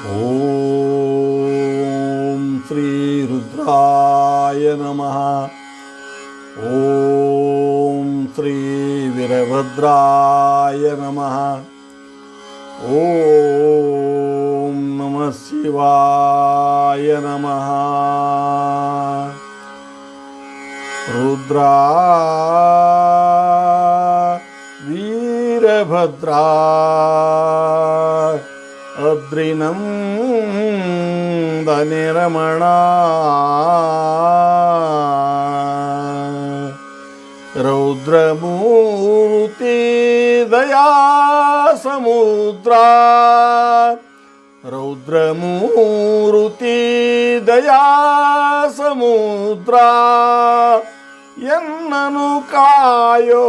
ॐ श्रीरुद्राय नमः। ॐ श्रीवीरभद्राय नमः। ॐ नमः शिवाय नमः। रुद्रा वीरभद्रा ಬದ್ರಿನಂದನಿರಮಣ ರೌದ್ರಮೂರ್ತಿ ದಯಾ ಸಮುದ್ರ. ರೌದ್ರಮೂರ್ತಿ ದಯಾ ಸಮುದ್ರ. ಎನ್ನನು ಕಾಯೋ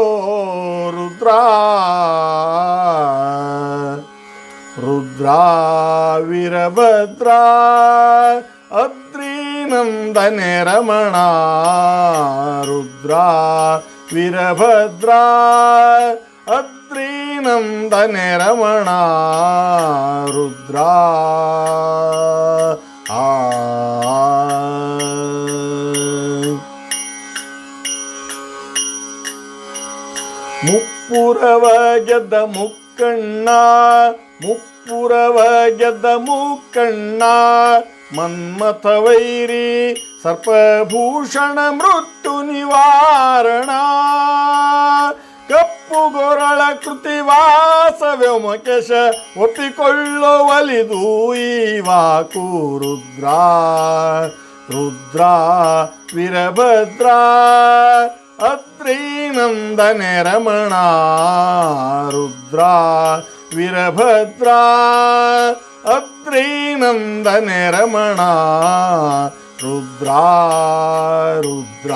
ರುದ್ರ. ರುದ್ರ ವೀರಭದ್ರ ಅದ್ರಿ ನಂದನೆ ರಮಣ ರುದ್ರ ವೀರಭದ್ರ ಅದ್ರಿ ನಂದನೆ ರಮಣ ರುದ್ರ ಆ ಮುಪ್ಪುರವ ಮುಪ್ಪುರವ ಗೆದ್ದ ಮುಕ್ಕಣ್ಣ ಮನ್ಮಥ ವೈರಿ, ಸರ್ಪಭೂಷಣ ಮೃತ್ಯು ನಿವಾರಣ. ಕಪ್ಪು ಗೊರಳ ಕೃತಿವಾಸ ವ್ಯೋಮಕೇಶ, ಒಪ್ಪಿಕೊಳ್ಳುವಲಿದು ಈವಾಕು ರುದ್ರ. ರುದ್ರ ವೀರಭದ್ರ ಅತ್ರೀ ನಂದನೆ ರಮಣ. ರುದ್ರ ವೀರಭದ್ರ ಅತ್ರಿ ನಂದನೆ ರಮಣ ರುದ್ರ ರುದ್ರ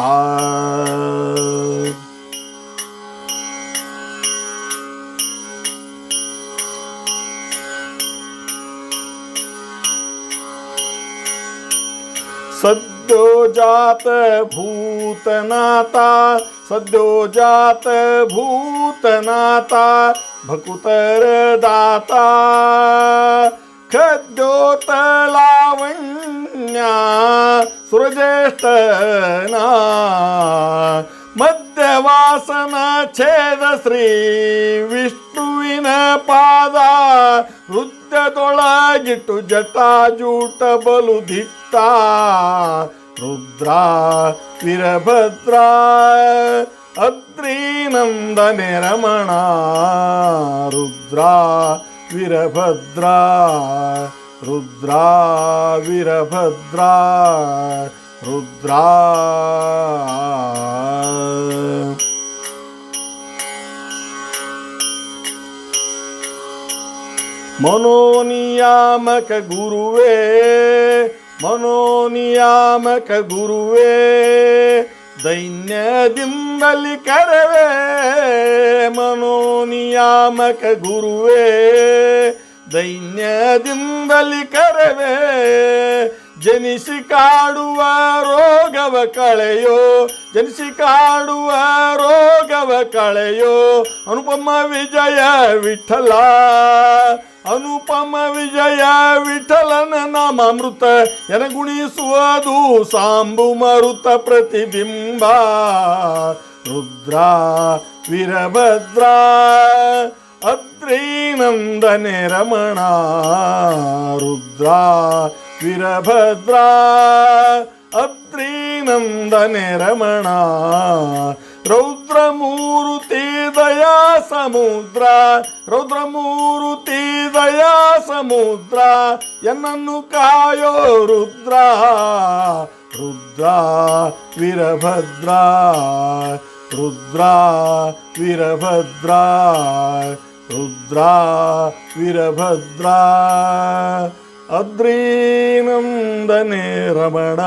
सद्यो जात भूतनाता सद्यो जात भूतनाता भकुतर दाता खद्योत लावण्या ನಿತ್ಯವಾಸನ ಛೇದ ಶ್ರೀ ವಿಷ್ಣುವಿನ ಪಾದ. ನೃತ್ಯದೊಳಗಿಟ್ಟು ಜಟಾಜೂಟ ಬಲು ದಿಟ್ಟ ರುದ್ರ ವೀರಭದ್ರ ಅತ್ರೀನಂದನ ರಮಣ. ರುದ್ರ ವೀರಭದ್ರ ರುದ್ರ ವೀರಭದ್ರ ರುದ್ರ ಮನೋನಿಯಾಮಕ ಗುರುವೇ ಮನೋನಿಯಾಮಕ ಗುರುವೇ ದೈನ್ಯದಿಂದಲಿ ಕರವೇ ಮನೋನಿಯಾಮಕ ಗುರುವೇ ದೈನ್ಯದಿಂದಲಿ ಕರವೇ ಜನಿಸಿ ಕಾಡುವ ರೋಗವ ಕಳೆಯೋ, ಜನಿಸಿ ಕಾಡುವ ರೋಗವ ಕಳೆಯೋ, ಅನುಪಮ ವಿಜಯ ವಿಠಲ. ಅನುಪಮ ವಿಜಯ ವಿಠಲನ ನಾಮಾಮೃತ ಎನಗುಣಿಸುವುದು ಸಾಂಬು ಮರುತ ಪ್ರತಿಬಿಂಬ. ರುದ್ರ ವೀರಭದ್ರ ಅತ್ರೀ ನಂದನೆ ರಮಣ. ರುದ್ರ ವೀರಭದ್ರ ಅದ್ರಿ ನಂದನೆ ರಮಣ, ರೌದ್ರಮೂರುತಿ ದಯಾ ಸಮುದ್ರ, ರೌದ್ರಮೂರುತಿ ದಯಾ ಸಮುದ್ರ, ಎನ್ನನ್ನು ಕಾಯೋ ರುದ್ರ ರುದ್ರ ವೀರಭದ್ರ ರುದ್ರ ವೀರಭದ್ರ ರುದ್ರ ವೀರಭದ್ರ. ಅದ್ರೀನಂದನೆ ರಮಣ